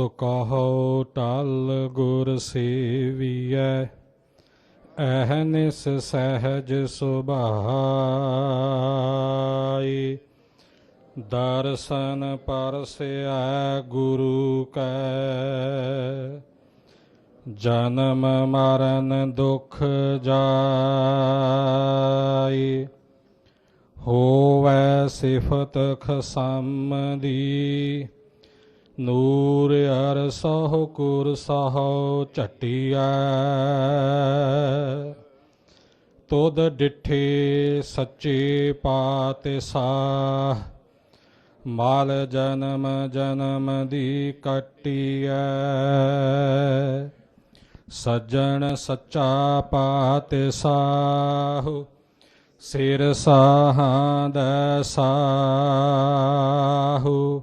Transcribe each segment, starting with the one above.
ਸੋ ਕਹੋ ਟਲ ਗੁਰ ਸੇਵੀਐ, ਅਹਨਿਸ ਸਹਿਜ ਸੁਭਾਈ। ਦਰਸ਼ਨ ਪਰਸਿਆ ਗੁਰੂ ਕੈ, ਜਨਮ ਮਰਨ ਦੁਖ ਜਾਈ। ਹੋਵੈ ਸਿਫਤ ਖਸਮ ਦੀ ਨੂਰ ਅਰ ਸਹੁ ਕੁਰ ਸਹੁ ਝਟਿਐ। ਤੁਧ ਡਿਠੇ ਸੱਚੇ ਪਾਤਸ਼ਾਹ, ਮਾਲ ਜਨਮ ਜਨਮ ਦੀ ਕਟਿਐ। ਸੱਜਣ ਸੱਚਾ ਪਾਤਸ਼ਾਹ, ਸਿਰ ਸਾਹਾਂ ਸਾਹੂ।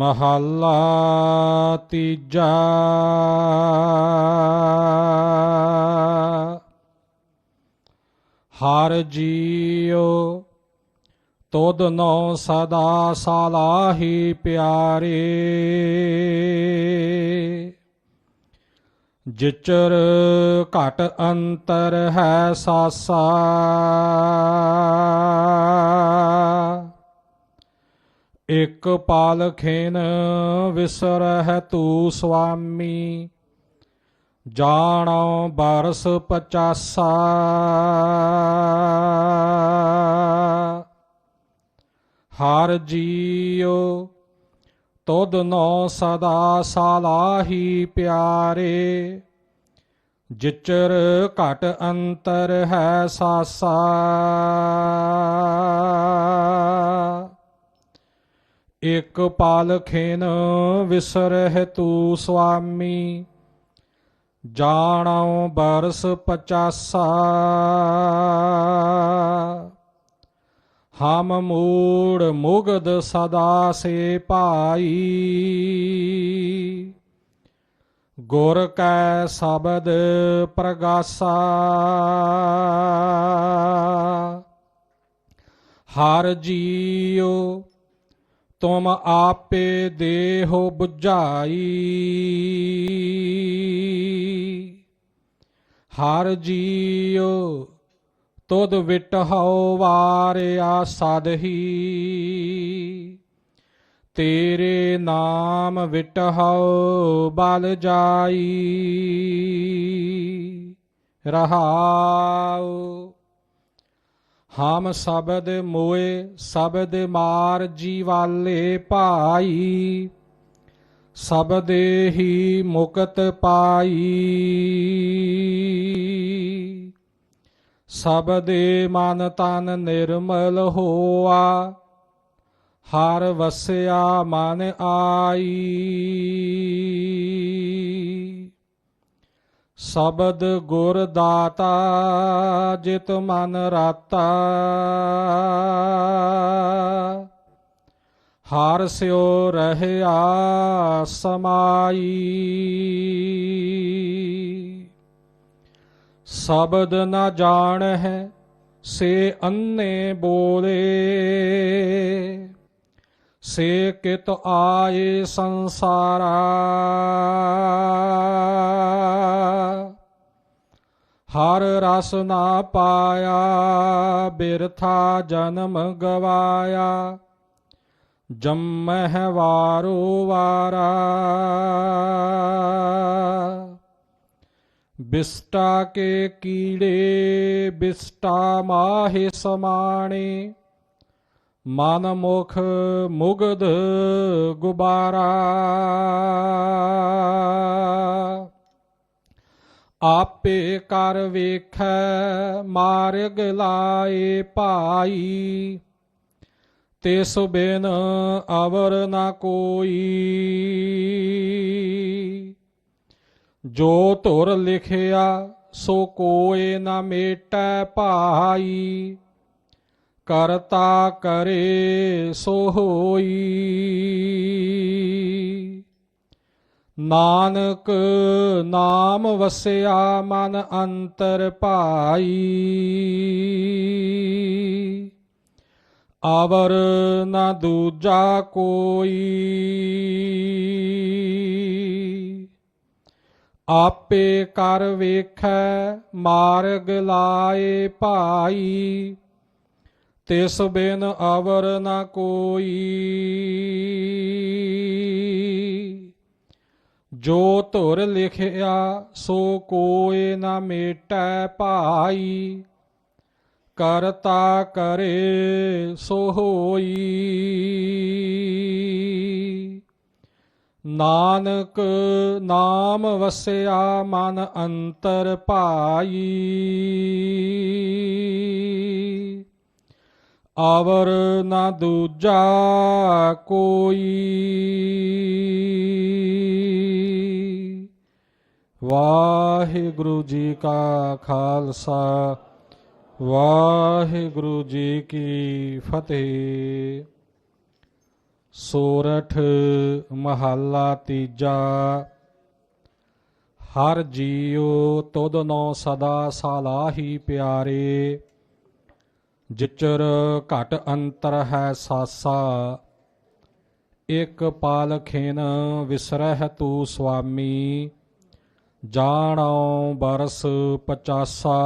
ਮਹੱਲਾ ਤੀਜਾ। ਹਰ ਜੀਉ ਤੁਧ ਨੋ ਸਦਾ ਸਾਲਾਹੀ ਪਿਆਰੇ। ਜਿਚਰ ਘਟ ਅੰਤਰ ਹੈ ਸਾਸਾ। ਇਕ ਪਾਲ ਖੇਨ ਵਿਸਰਹਿ ਤੂ ਸੁਆਮੀ ਜਾਣੋ ਬਰਸ ਪਚਾਸਾ। ਹਰ ਜੀਉ ਤੁਧ ਨੋ ਸਦਾ ਸਾਲਾਹੀ ਪਿਆਰੇ। ਜਿਚਰ ਘਟ ਅੰਤਰ ਹੈ ਸਾਸਾ। ਇਕ ਪਾਲ ਖੇਨ ਵਿਸਰਹਿ ਤੂ ਸੁਆਮੀ ਜਾਣਉ ਬਰਸ ਪਚਾਸਾ। ਹਮ ਮੂੜ ਮੁਗਦ ਸਦਾ ਸੇ ਭਾਈ, ਗੁਰ ਕੈ ਸ਼ਬਦ ਪ੍ਰਗਾਸਾ। ਹਰ ਜੀਉ ਤੁਮ ਆਪੇ ਦੇਹੋ 부ਝਾਈ ਹਰ ਜੀਉ ਤੁਧ ਵਿਟਹਉ ਵਾਰਿਆ ਸਦਹੀ। ਤੇਰੇ ਨਾਮ ਵਿਟ ਵਿਟਹਉ ਬਲ ਜਾਈ। ਰਹਾਉ। ਹਮ ਸ਼ਬਦ ਮੋਏ, ਸ਼ਬਦ ਮਾਰ ਜੀਵਾਲੇ ਭਾਈ, ਸਬਦੇ ਹੀ ਮੁਕਤ ਪਾਈ। ਸਬਦੇ ਮਨ ਤਨ ਨਿਰਮਲ ਹੋਆ, ਹਰ ਵਸਿਆ ਮਨ ਆਈ। ਸ਼ਬਦ ਗੁਰ ਦਾਤਾ ਜਿਤ ਮਨ ਰਾਤਾ। ਹਾਰ ਸਿਓ ਰਹਿਆ ਸਮਾਈ। ਸ਼ਬਦ ਨਾ ਜਾਣ ਹੈ ਸੇ ਅੰਨੇ ਬੋਲੇ। ਸੇ ਕਿਤ ਆਏ ਸੰਸਾਰਾ। ਹਰ ਰਸ ਨਾ ਪਾਇਆ, ਬਿਰਥਾ ਜਨਮ ਗਵਾਇਆ। ਜੰਮਹਿ ਵਾਰੋ ਵਾਰਾ। ਬਿਸਟਾ ਕੇ ਕੀੜੇ, ਬਿਸਟਾ ਮਾਹੇ ਸਮਾਣੇ। ਮਨ ਮੁਖ ਮੁਗਧ ਗੁਬਾਰਾ। ਆਪੇ ਕਰ ਵੇਖੈ, ਮਾਰਗ ਲਾਏ ਭਾਈ। ਤਿਸ ਬਿਨ ਅਵਰ ਨਾ ਕੋਈ। ਜੋ ਧੁਰ ਲਿਖਿਆ, ਸੋ ਕੋਏ ਨਾ ਮੇਟੈ ਭਾਈ। ਕਰਤਾ ਕਰੇ ਸੋ ਹੋਈ। ਨਾਨਕ ਨਾਮ ਵਸਿਆ ਮਨ ਅੰਤਰ ਭਾਈ। ਆਵਰ ਨਾ ਦੂਜਾ ਕੋਈ। ਆਪੇ ਕਰ ਵੇਖੈ ਮਾਰਗ ਲਾਏ ਭਾਈ। ਤਿਸ ਬਿਨ ਆਵਰ ਨਾ ਕੋਈ। ਜੋ ਧੁਰ ਲਿਖਿਆ, ਸੋ ਕੋਏ ਨਾ ਮੇਟੈ ਭਾਈ। ਕਰਤਾ ਕਰੇ ਸੋ ਹੋਈ। ਨਾਨਕ ਨਾਮ ਵਸਿਆ ਮਨ ਅੰਤਰ ਭਾਈ। ਆਵਰ ਨਾ ਦੂਜਾ ਕੋਈ। ਵਾਹਿਗੁਰੂ ਜੀ ਕਾ ਖਾਲਸਾ, ਵਾਹਿਗੁਰੂ ਜੀ ਕੀ ਫਤਿਹ। ਸੋਰਠ ਮਹੱਲਾ ਤੀਜਾ, ਹਰ ਜੀਉ ਤੁਧਨੋ ਸਦਾ ਸਾਲਾਹੀ ਪਿਆਰੇ। ਜਿਚਰ ਘਟ ਅੰਤਰ ਹੈ ਸਾਸਾ ਇਕ ਪਾਲਖੇਨ ਵਿਸਰਹਿ ਤੂ ਸੁਆਮੀ ਜਾਣੋ ਬਰਸ ਪਚਾਸਾ।